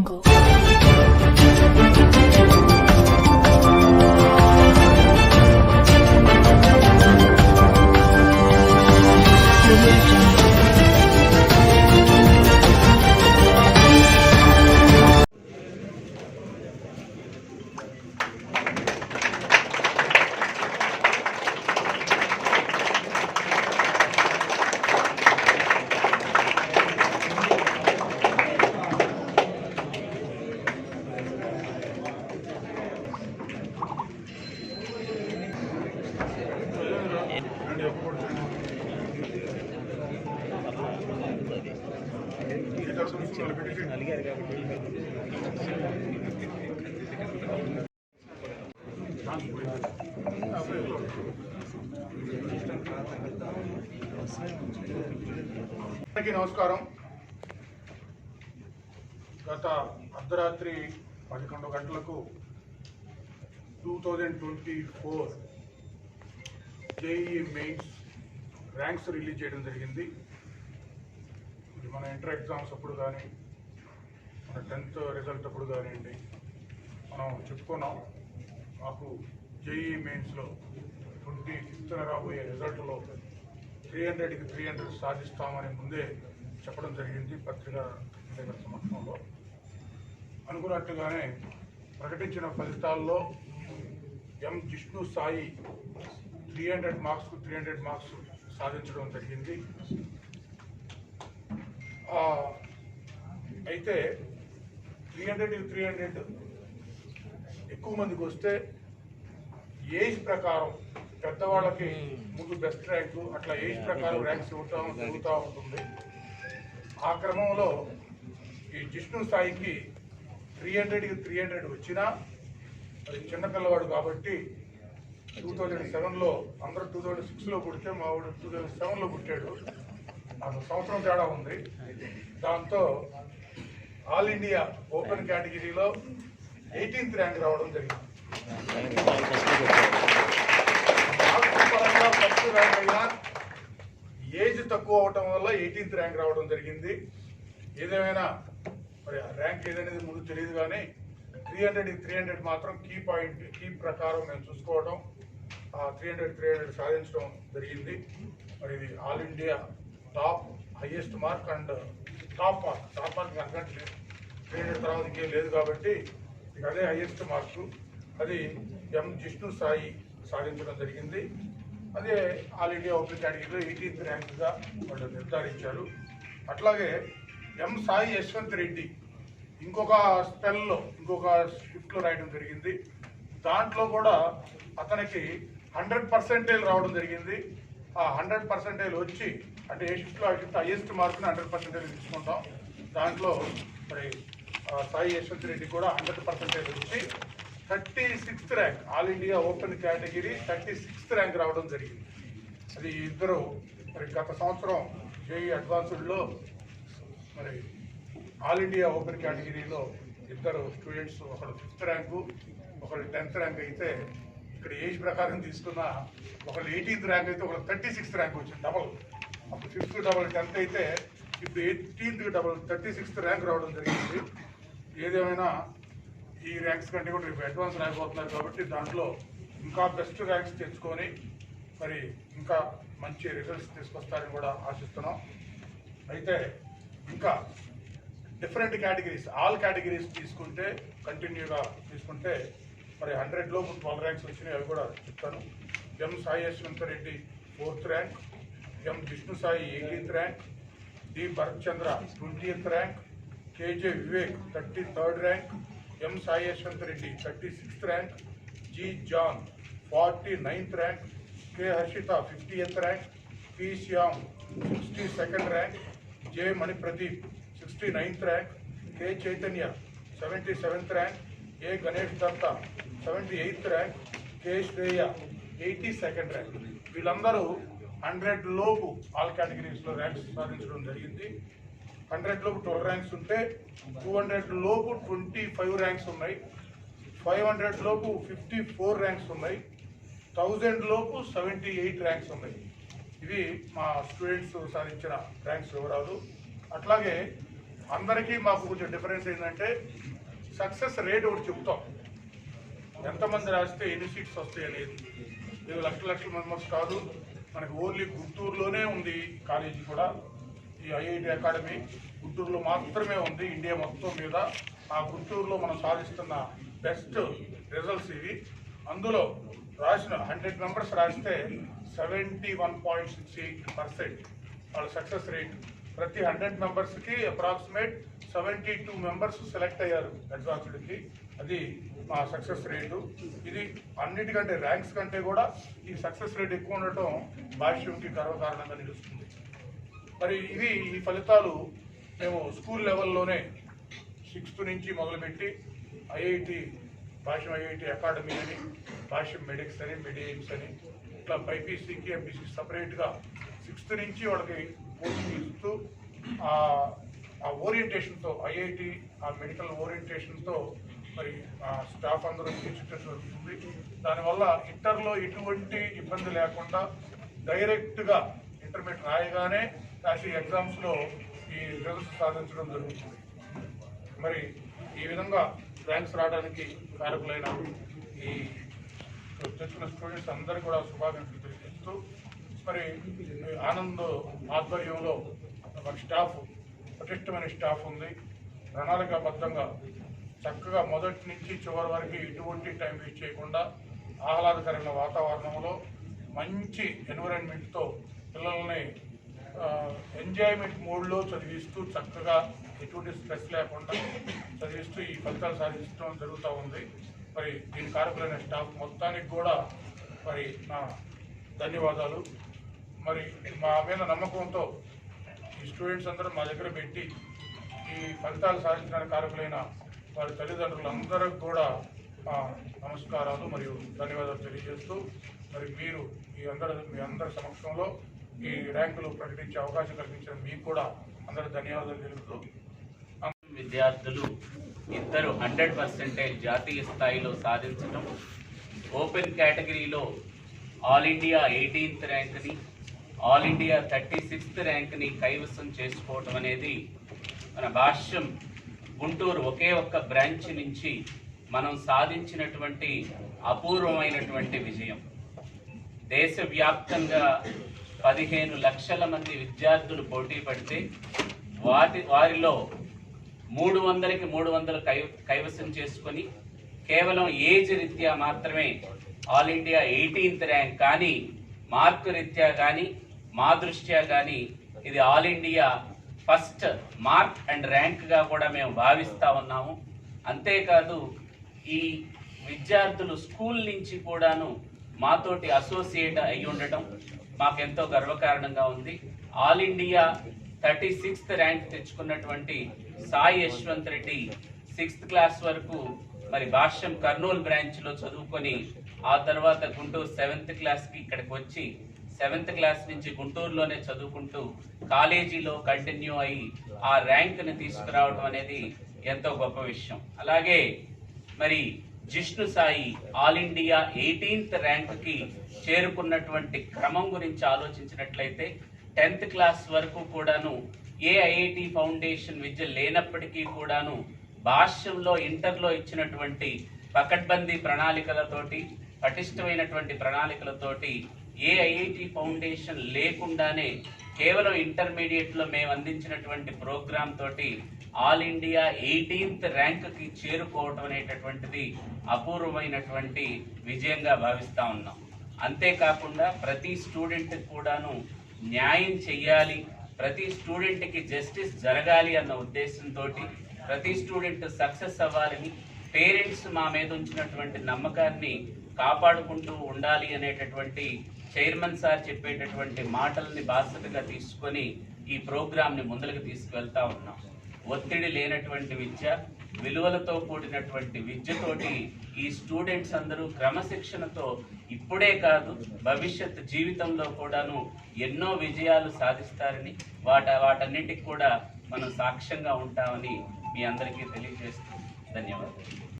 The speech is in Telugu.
거. 네, అందరికీ నమస్కారం. గత అర్ధరాత్రి పదకొండు గంటలకు two thousand twenty four JEE mains ranks release చేయడం జరిగింది. మన ఇంటర్ ఎగ్జామ్స్ అప్పుడు కానీ మన టెన్త్ రిజల్ట్ అప్పుడు కానివ్వండి మనం చెప్పుకున్నాం మాకు జేఈ మెయిన్స్లో ట్వంటీ ఫిఫ్త్ రాబోయే రిజల్ట్లో త్రీ హండ్రెడ్కి త్రీ హండ్రెడ్ సాధిస్తామని ముందే చెప్పడం జరిగింది పత్రికా విలేకరుల సమక్షంలో. అనుకున్నట్టుగానే ప్రకటించిన ఫలితాల్లో M Jishnu Sai three hundred మార్క్స్కు three hundred marks సాధించడం జరిగింది. అయితే త్రీ హండ్రెడ్ త్రీ హండ్రెడ్ ఎక్కువ మందికి వస్తే ఏజ్ ప్రకారం పెద్దవాళ్ళకి ముందు బెస్ట్ ర్యాంకు అట్లా ఏజ్ ప్రకారం ర్యాంక్స్ ఇవ్వటం జరుగుతూ ఉంటుంది. ఆ క్రమంలో ఈ జిష్ణు స్థాయికి త్రీ హండ్రెడ్కి త్రీ హండ్రెడ్ వచ్చినా అది చిన్న పిల్లవాడు కాబట్టి టూ థౌజండ్ సెవెన్లో అందరూ టూ థౌజండ్ సిక్స్లో పుడితే మా వాడు టూ థౌజండ్ సెవెన్లో పుట్టాడు. నాకు సంవత్సరం తేడా ఉంది. దాంతో ఆల్ ఇండియా ఓపెన్ కేటగిరీలో ఎయిటీన్త్ ర్యాంక్ రావడం జరిగింది. ఫస్ట్ ర్యాంక్ అయినా ఏజ్ తక్కువ అవటం వల్ల ఎయిటీన్త్ ర్యాంక్ రావడం జరిగింది. ఏదేమైనా మరి ర్యాంక్ ఏదనేది ముందు తెలియదు కానీ త్రీ హండ్రెడ్ త్రీ హండ్రెడ్ మాత్రం కీ పాయింట్ కీ ప్రకారం మేము చూసుకోవడం ఆ త్రీ హండ్రెడ్ త్రీ హండ్రెడ్ సాధించడం జరిగింది. మరి ఇది all India top highest mark and top mark. Top mark అంతకంటే లేదు తర్వాత ఇంకేం లేదు కాబట్టి అదే హైయెస్ట్ మార్కు. అది ఎం జిష్ణు సాయి సాధించడం జరిగింది. అదే ఆల్ ఇండియా ఓపెన్ కేటగిరీలో ఎయిటీన్త్ ర్యాంక్గా వాళ్ళు నిర్ధారించారు. అట్లాగే ఎం సాయి యశ్వంత్ రెడ్డి ఇంకొక స్పెల్లో ఇంకొక స్క్రిప్ట్లో రాయడం జరిగింది. దాంట్లో కూడా అతనికి హండ్రెడ్ పర్సెంటేజ్ రావడం జరిగింది. ఆ హండ్రెడ్ పర్సెంటేజ్ వచ్చి అంటే ఏ షిఫ్ట్లో ఆ షిఫ్ట్ హైయెస్ట్ మార్కుని హండ్రెడ్ పర్సెంటేజ్ తీసుకుంటాం. దాంట్లో మరి సాయి యశ్వంత్ రెడ్డి కూడా హండ్రెడ్ పర్సెంటేజ్ వచ్చి thirty sixth rank all India open category thirty sixth rank రావడం జరిగింది. అది ఇద్దరు మరి గత సంవత్సరం జేఈ అడ్వాన్స్డ్లో మరి ఆల్ ఇండియా ఓపెన్ కేటగిరీలో ఇద్దరు స్టూడెంట్స్ ఒకడు ఫిఫ్త్ ర్యాంకు ఒకళ్ళు టెన్త్ ర్యాంక్ అయితే ఇక్కడ ఏజ్ ప్రకారం తీసుకున్న ఒకళ్ళు ఎయిటీన్త్ ర్యాంక్ అయితే ఒకళ్ళు థర్టీ సిక్స్త్ ర్యాంక్ వచ్చింది డబల్ ఫిఫ్త్ డబల్ టెన్త్ అయితే ఇప్పుడు eighteenth double thirty sixth rank రావడం జరిగింది. ఏదేమైనా ఈ ర్యాంక్స్ కంటే కూడా రేపు అడ్వాన్స్ రాకపోతున్నారు కాబట్టి దాంట్లో ఇంకా బెస్ట్ ర్యాంక్స్ తెచ్చుకొని మరి ఇంకా మంచి రిజల్ట్స్ తీసుకొస్తారని కూడా ఆశిస్తున్నాం. అయితే ఇంకా డిఫరెంట్ కేటగిరీస్ ఆల్ కేటగిరీస్ తీసుకుంటే కంటిన్యూగా తీసుకుంటే మరి హండ్రెడ్ లోపు ట్వెల్వ్ ర్యాంక్స్ వచ్చినాయి అవి కూడా చెప్తాను. M Sai Yashwanth Reddy fourth rank M Vishnu Sai eighteenth rank D Bharat Chandra twentieth rank KJ Vivek thirty third rank M Sai Yashwanth Reddy thirty sixth rank G John forty ninth rank K Harshitha fiftieth rank P Shyam sixty second rank J Manipradeep sixty ninth rank K Chaitanya seventy seventh rank A Ganesh Datta seventy eighth rank K Shreya eighty second rank వీళ్ళందరూ హండ్రెడ్ లోపు ఆల్ కేటగిరీస్లో ర్యాంక్స్ సాధించడం జరిగింది. హండ్రెడ్ లోపు ట్వెల్వ్ ర్యాంక్స్ ఉంటే టూ హండ్రెడ్ లోపు ట్వంటీ ఫైవ్ ర్యాంక్స్ ఉన్నాయి. ఫైవ్ హండ్రెడ్ లోపు ఫిఫ్టీ ఫోర్ ర్యాంక్స్ ఉన్నాయి. థౌజండ్ లోపు సెవెంటీ ఎయిట్ ర్యాంక్స్ ఉన్నాయి. ఇవి మా స్టూడెంట్స్ సాధించిన ర్యాంక్స్ వివరాలు. అట్లాగే అందరికీ మాకు కొంచెం డిఫరెన్స్ ఏంటంటే సక్సెస్ రేట్ ఒకటి చెప్తాం. ఎంతమంది రాస్తే ఎన్ని సీట్స్ వస్తాయి అనేది ఇది లక్షల లక్షల మెంబర్స్ కాదు. మనకి ఓన్లీ గుంటూరులోనే ఉంది కాలేజీ కూడా. ఈ ఐఐటి అకాడమీ గుంటూరులో మాత్రమే ఉంది. ఇండియా మొత్తం మీద ఆ గుంటూరులో మనం సాధిస్తున్న బెస్ట్ రిజల్ట్స్ ఇవి. అందులో రాసిన హండ్రెడ్ మెంబర్స్ రాస్తే seventy one point six eight percent వాళ్ళ సక్సెస్ రేట్ ప్రతి హండ్రెడ్ మెంబర్స్కి approximate seventy two members select అయ్యారు అడ్వాన్స్డ్కి. అది మా సక్సెస్ రేటు ఇది అన్నిటికంటే ర్యాంక్స్ కంటే కూడా ఈ సక్సెస్ రేట్ ఎక్కువ ఉండటం భాష్యంకి గర్వకారణంగా నిలుస్తుంది. మరి ఇది ఈ ఫలితాలు మేము స్కూల్ లెవెల్లోనే సిక్స్త్ నుంచి మొదలుపెట్టి ఐఐటి భాష్యం ఐఐటి అకాడమీ అని భాష్యం మెడిక్స్ అని మెడియన్స్ అని ఇట్లా బైపీసీకి ఎంపీసీ సపరేట్గా సిక్స్త్ నుంచి వాళ్ళకి కోచింగ్ ఇస్తూ ఆ ఓరియంటేషన్తో ఐఐటి ఆ మెడికల్ ఓరియంటేషన్తో మరి ఆ స్టాఫ్ అందరూ తీర్చిదిద్దడం దానివల్ల ఇంటర్లో ఎటువంటి ఇబ్బంది లేకుండా డైరెక్ట్గా ఇంటర్మీడియట్ రాయగానే కాసి ఎగ్జామ్స్లో ఈ రిజల్ట్స్ సాధించడం జరుగుతుంది. మరి ఈ విధంగా ర్యాంక్స్ రావడానికి కారకులైన ఈ తెచ్చిన స్టూడెంట్స్ అందరికీ కూడా శుభాకాంక్షలు తెలియజేస్తూ మరి ఆనంద్ ఆధ్వర్యంలో మన స్టాఫ్ పటిష్టమైన స్టాఫ్ ఉంది. ప్రణాళికాబద్ధంగా చక్కగా మొదటి నుంచి చివరి వరకు ఎటువంటి టైం వేస్ట్ చేయకుండా ఆహ్లాదకరమైన వాతావరణంలో మంచి ఎన్విరాన్మెంట్తో పిల్లల్ని ఎంజాయ్మెంట్ మోడ్లో చదివిస్తూ చక్కగా ఎటువంటి స్ట్రెస్ లేకుండా చదివిస్తూ ఈ ఫలితాలు సాధించడం జరుగుతూ ఉంది. మరి దీని కారకులైన స్టాఫ్ మొత్తానికి కూడా మరి నా ధన్యవాదాలు. మరి మా మీద నమ్మకంతో ఈ స్టూడెంట్స్ అందరూ మా దగ్గర పెట్టి ఈ ఫలితాలు సాధించడానికి కారకులైన వారి తల్లిదండ్రులందరికీ కూడా నమస్కారాలు మరియు ధన్యవాదాలు తెలియజేస్తూ మరి మీరు ఈ అందరి మీ అందరి సమక్షంలో ఈ ర్యాంకులు ప్రకటించే అవకాశం కల్పించిన మీకు కూడా అందరి ధన్యవాదాలు తెలుపుతూ. విద్యార్థులు ఇద్దరు హండ్రెడ్ పర్సెంటేజ్ జాతీయ స్థాయిలో సాధించడం ఓపెన్ కేటగిరీలో ఆల్ ఇండియా ఎయిటీన్త్ ర్యాంక్ని ఆల్ ఇండియా థర్టీ సిక్స్త్ ర్యాంక్ని కైవసం చేసుకోవటం అనేది మన భాష్యం. గుంటూరు ఒకే ఒక్క బ్రాంచ్ నుంచి మనం సాధించినటువంటి అపూర్వమైనటువంటి విజయం. దేశవ్యాప్తంగా పదిహేను లక్షల మంది విద్యార్థులు పోటీ పడితే వాటి వారిలో మూడు వందలకి మూడు వందలు కై కైవసం చేసుకొని కేవలం ఏజ్ రీత్యా మాత్రమే ఆల్ ఇండియా ఎయిటీన్త్ ర్యాంక్ కానీ మార్కు రీత్యా కానీ మా దృష్ట్యా కానీ ఇది all India first mark and ర్యాంక్గా కూడా మేము భావిస్తూ ఉన్నాము. అంతేకాదు ఈ విద్యార్థులు స్కూల్ నుంచి కూడాను మాతోటి అసోసియేట్ అయి ఉండటం మాకెంతో గర్వకారణంగా ఉంది. All India thirty sixth rank తెచ్చుకున్నటువంటి సాయి యశ్వంత్ రెడ్డి సిక్స్త్ క్లాస్ వరకు మరి భాష్యం కర్నూలు బ్రాంచ్లో చదువుకొని ఆ తర్వాత గుంటూరు సెవెంత్ క్లాస్కి ఇక్కడికి వచ్చి సెవెంత్ క్లాస్ నుంచి గుంటూరులోనే చదువుకుంటూ కాలేజీలో కంటిన్యూ అయ్యి ఆ ర్యాంక్ని తీసుకురావడం అనేది ఎంతో గొప్ప విషయం. అలాగే మరి Jishnu Sai all India eighteenth ర్యాంక్కి చేరుకున్నటువంటి క్రమం గురించి ఆలోచించినట్లయితే టెన్త్ క్లాస్ వరకు కూడాను ఏ ఐఐటి ఫౌండేషన్ విద్య లేనప్పటికీ కూడాను భాష్యంలో ఇంటర్లో ఇచ్చినటువంటి పకడ్బందీ ప్రణాళికలతోటి పటిష్టమైనటువంటి ప్రణాళికలతోటి ఏ ఐఐటి ఫౌండేషన్ లేకుండానే కేవలం ఇంటర్మీడియట్లో మేము అందించినటువంటి ప్రోగ్రామ్ తోటి ఆల్ ఇండియా ఎయిటీన్త్ ర్యాంక్కి చేరుకోవటం అనేటటువంటిది అపూర్వమైనటువంటి విజయంగా భావిస్తూ ఉన్నాం. అంతేకాకుండా ప్రతి స్టూడెంట్ కూడాను న్యాయం చెయ్యాలి ప్రతి స్టూడెంట్కి జస్టిస్ జరగాలి అన్న ఉద్దేశంతో ప్రతి స్టూడెంట్ సక్సెస్ అవ్వాలని పేరెంట్స్ మా మీద ఉంచినటువంటి నమ్మకాన్ని కాపాడుకుంటూ ఉండాలి అనేటటువంటి చైర్మన్ సార్ చెప్పేటటువంటి మాటల్ని బాధ్యతగా తీసుకొని ఈ ప్రోగ్రాంని ముందరకు తీసుకువెళ్తా ఉన్నాం. ఒత్తిడి లేనటువంటి విద్య విలువలతో కూడినటువంటి విద్యతోటి ఈ స్టూడెంట్స్ అందరూ క్రమశిక్షణతో ఇప్పుడే కాదు భవిష్యత్ జీవితంలో కూడాను ఎన్నో విజయాలు సాధిస్తారని వాట వాటన్నిటికి కూడా మనం సాక్ష్యంగా ఉంటామని మీ అందరికీ తెలియజేస్తూ ధన్యవాదాలు.